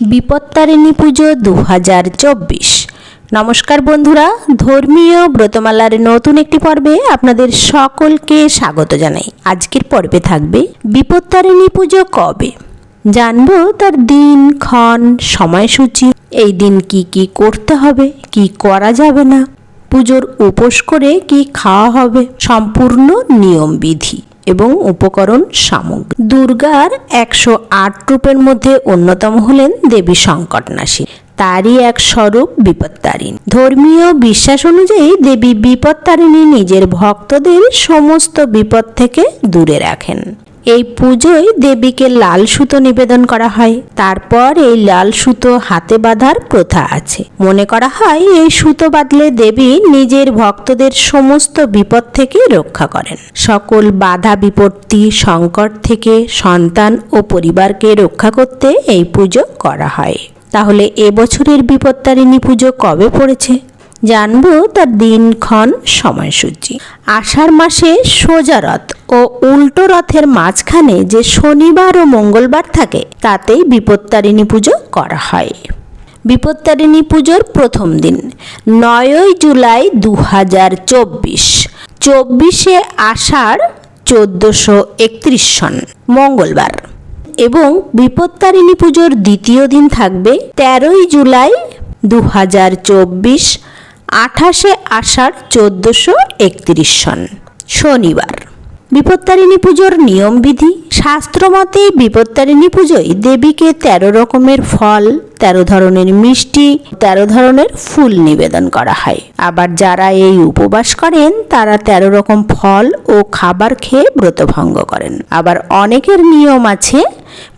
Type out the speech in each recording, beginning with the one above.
বিপত্তারিণী পুজো দু হাজার চব্বিশ নমস্কার বন্ধুরা, ধর্মীয় ব্রতমালার নতুন একটি পর্বে আপনাদের সকলকে স্বাগত জানাই। আজকের পর্বে থাকবে বিপত্তারিণী পুজো কবে? জানব তার দিন, ক্ষণ, সময়সূচি। এই দিন কি কি করতে হবে, কি করা যাবে না? পুজোর উপোস করে কি খাওয়া হবে? সম্পূর্ণ নিয়মবিধি। এবং উপকরণ সামগ্রী দুর্গার একশো আট রূপের মধ্যে অন্যতম হলেন দেবী সংকটনাশী। তারই এক স্বরূপ বিপত্তারিণী। ধর্মীয় বিশ্বাস অনুযায়ী দেবী বিপত্তারিণী নিজের ভক্তদের সমস্ত বিপদ থেকে দূরে রাখেন। এই পুজোয় দেবীকে লাল সুতো নিবেদন করা হয়। তারপর এই লাল সুতো হাতে বাঁধার প্রথা আছে। মনে করা হয়, এই সুতো বাঁধলে দেবী নিজের ভক্তদের সমস্ত বিপদ থেকে রক্ষা করেন। সকল বাধা বিপত্তি, সংকট থেকে সন্তান ও পরিবারকে রক্ষা করতে এই পুজো করা হয়। তাহলে এবছরের বিপত্তারিণী পুজো কবে পড়েছে? জানব তার দিনক্ষণ সময়সূচি। আষাঢ় মাসে সোজা রথ ও উল্টো রথের মাঝখানে যে শনিবার ও মঙ্গলবার থাকে, তাতেই বিপত্তারিণী পুজো করা হয়। বিপত্তারিণী পুজোর প্রথম দিন, নয়ই জুলাই দু হাজার চব্বিশ, চব্বিশে আষাঢ় চোদ্দোশো একত্রিশ সন, মঙ্গলবার। এবং বিপত্তারিণী পুজোর দ্বিতীয় দিন থাকবে তেরোই জুলাই দু হাজার চব্বিশ আঠাশে আষাঢ় চোদ্দোশো একত্রিশ সন, শনিবার। বিপত্তারিণী পুজোর নিয়মবিধি শাস্ত্রমতে বিপত্তারিণী পুজোয় দেবীকে তেরো রকমের ফল, তেরো ধরনের মিষ্টি, তেরো ধরনের ফুল নিবেদন করা হয়। আবার যারা এই উপবাস করেন, তারা তেরো রকম ফল ও খাবার খেয়ে ব্রতভঙ্গ করেন। আবার অনেকের নিয়ম আছে,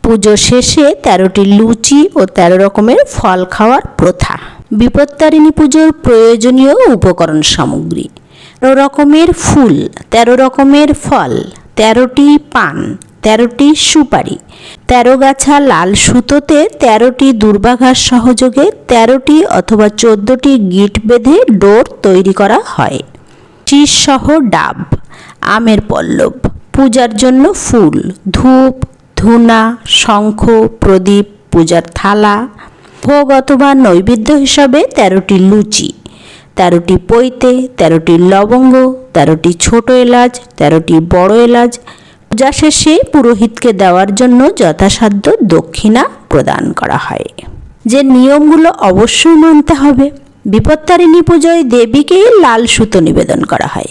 পুজো শেষে তেরোটি লুচি ও তেরো রকমের ফল খাওয়ার প্রথা। বিপত্তারিণী পুজোর প্রয়োজনীয় উপকরণ সামগ্রী। তেরো রকমের ফুল, তেরো রকমের ফল, তেরোটি পান, তেরোটি সুপারি, তেরো গাছা লাল সুতোতে তেরোটি দুর্বাঘাস সহযোগে তেরোটি অথবা চোদ্দটি গিট বেঁধে ডোর তৈরি করা হয়। সহ ডাব, আমের পল্লব, পূজার জন্য ফুল, ধূপ, ধুনা, শঙ্খ, প্রদীপ, পূজার থালা ভোগ অথবা নৈবেদ্য হিসাবে তেরোটি লুচি, তেরোটি পৈতে, তেরোটি লবঙ্গ, তেরোটি ছোট এলাচ, তেরোটি বড় এলাচ। পূজা শেষে পুরোহিতকে দেওয়ার জন্য যথাসাধ্য দক্ষিণা প্রদান করা হয়। যে নিয়মগুলো অবশ্যই মানতে হবে। বিপত্তারিণী পুজোয় দেবীকে লাল সুতো নিবেদন করা হয়।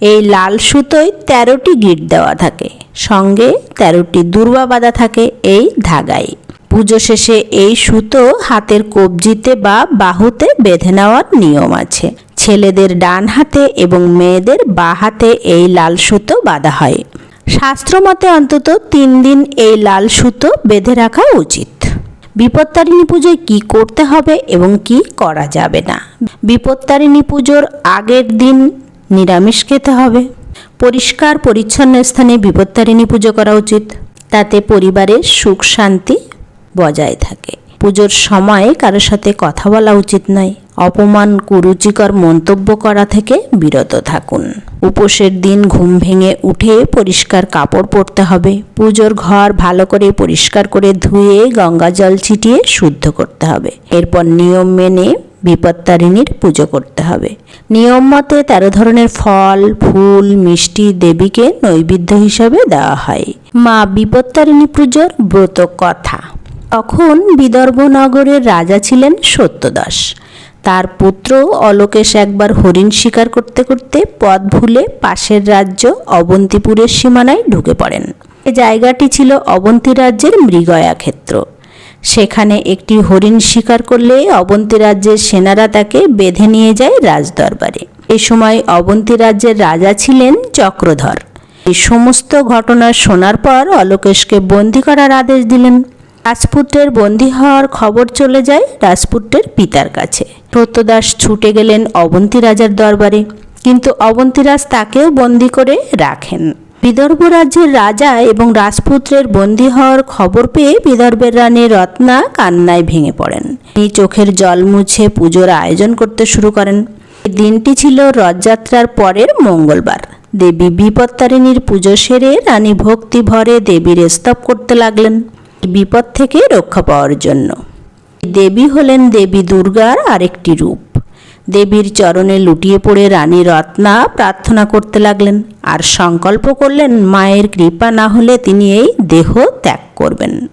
এই লাল সুতোয় তেরোটি গিট দেওয়া থাকে। সঙ্গে তেরোটি দুর্বা বাঁধা থাকে এই ধাগায়। পুজো শেষে এই সুতো হাতের কবজিতে বা বাহুতে বেঁধে নেওয়ার নিয়ম আছে। ছেলেদের ডান হাতে এবং মেয়েদের বা হাতে এই লাল সুতো বাঁধা হয়। শাস্ত্রমতে অন্তত তিন দিন এই লাল সুতো বেঁধে রাখা উচিত। বিপত্তারিণী পুজোয় কি করতে হবে এবং কি করা যাবে না? বিপত্তারিণী পুজোর আগের দিন নিরামিষ খেতে হবে। পরিষ্কার পরিচ্ছন্ন স্থানে বিপত্তারিণী পুজো করা উচিত। তাতে পরিবারের সুখ শান্তি বজায় থাকে। পুজোর সময় কারোর সাথে কথা বলা উচিত নয়। অপমান, কুরুচিকর মন্তব্য করা থেকে বিরত থাকুন। উপোসের দিন ঘুম ভেঙে উঠে পরিষ্কার কাপড় পরতে হবে। পুজোর ঘর ভালো করে পরিষ্কার করে ধুয়ে গঙ্গা জল ছিটিয়ে শুদ্ধ করতে হবে। এরপর নিয়ম মেনে বিপত্তারিণীর পুজো করতে হবে। নিয়ম মতে তেরো ধরনের ফল, ফুল, মিষ্টি দেবীকে নৈবেদ্য হিসাবে দেওয়া হয়। মা বিপত্তারিণী পুজোর ব্রত কথা তখন বিদর্ভনগরের রাজা ছিলেন সত্যদাস। তার পুত্র অলোকেশ একবার হরিণ শিকার করতে করতে পথ ভুলে পাশের রাজ্য অবন্তিপুরের সীমানায় ঢুকে পড়েন। এ জায়গাটি ছিল অবন্তী রাজ্যের মৃগয়া ক্ষেত্র। সেখানে একটি হরিণ শিকার করলে অবন্তী রাজ্যের সেনারা তাকে বেঁধে নিয়ে যায় রাজদরবারে। এ সময় অবন্তী রাজ্যের রাজা ছিলেন চক্রধর। এই সমস্ত ঘটনা শোনার পর অলোকেশকে বন্দি করার আদেশ দিলেন। রাজপুত্রের বন্দী হওয়ার খবর চলে যায় রাজপুত্রের পিতার কাছে। সত্যদাস ছুটে গেলেন অবন্তী রাজার দরবারে, কিন্তু অবন্তীরাজ তাকেও বন্দি করে রাখেন। বিদর্ভ রাজ্যের রাজা এবং রাজপুত্রের বন্দী হওয়ার খবর পেয়ে বিদর্ভের রানী রত্না কান্নায় ভেঙে পড়েন। তিনি চোখের জল মুছে পুজোর আয়োজন করতে শুরু করেন। এই দিনটি ছিল রথযাত্রার পরের মঙ্গলবার। দেবী বিপত্তারিণীর পুজো সেরে রানী ভক্তি ভরে দেবীর স্তব করতে লাগলেন। বিপদ থেকে রক্ষা পাওয়ার জন্য। দেবী হলেন দেবী দুর্গার আরেকটি রূপ। দেবীর চরণে লুটিয়ে পড়ে রানী রত্না প্রার্থনা করতে লাগলেন। আর সংকল্প করলেন, মায়ের কৃপা না হলে তিনি এই দেহ ত্যাগ করবেন।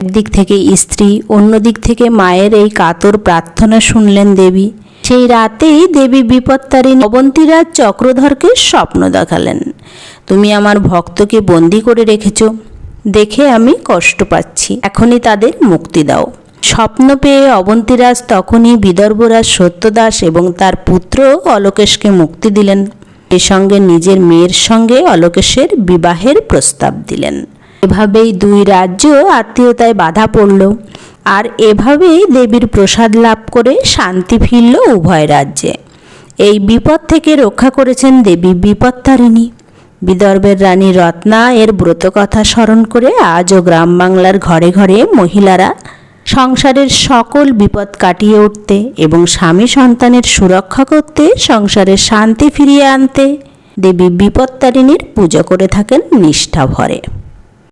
একদিক থেকে স্ত্রী, অন্য দিক থেকে মায়ের এই কাতর প্রার্থনা শুনলেন দেবী। সেই রাতেই দেবী বিপত্তারিণী অবন্তীরাজ চক্রধরকে স্বপ্ন দেখালেন। তুমি আমার ভক্তকে বন্দি করে রেখেছ দেখে আমি কষ্ট পাচ্ছি। এখনই তাদের মুক্তি দাও। স্বপ্ন পেয়ে অবন্তীরাজ তখনই বিদর্ভরাজ সত্যদাস এবং তার পুত্র অলোকেশকে মুক্তি দিলেন। এ সঙ্গে নিজের মেয়ের সঙ্গে অলোকেশের বিবাহের প্রস্তাব দিলেন। এভাবেই দুই রাজ্য আত্মীয়তায় বাধা পড়ল। আর এভাবেই দেবীর প্রসাদ লাভ করে শান্তি ফিরল উভয় রাজ্যে। এই বিপদ থেকে রক্ষা করেছেন দেবী বিপত্তারিণী। বিদর্ভের রানী রত্না এর ব্রতকথা স্মরণ করে আজও গ্রাম বাংলার ঘরে ঘরে মহিলারা সংসারের সকল বিপদ কাটিয়ে উঠতে এবং স্বামী সন্তানের সুরক্ষা করতে সংসারের শান্তি ফিরিয়ে আনতে দেবী বিপত্তারিণীর পুজো করে থাকেন নিষ্ঠা ভরে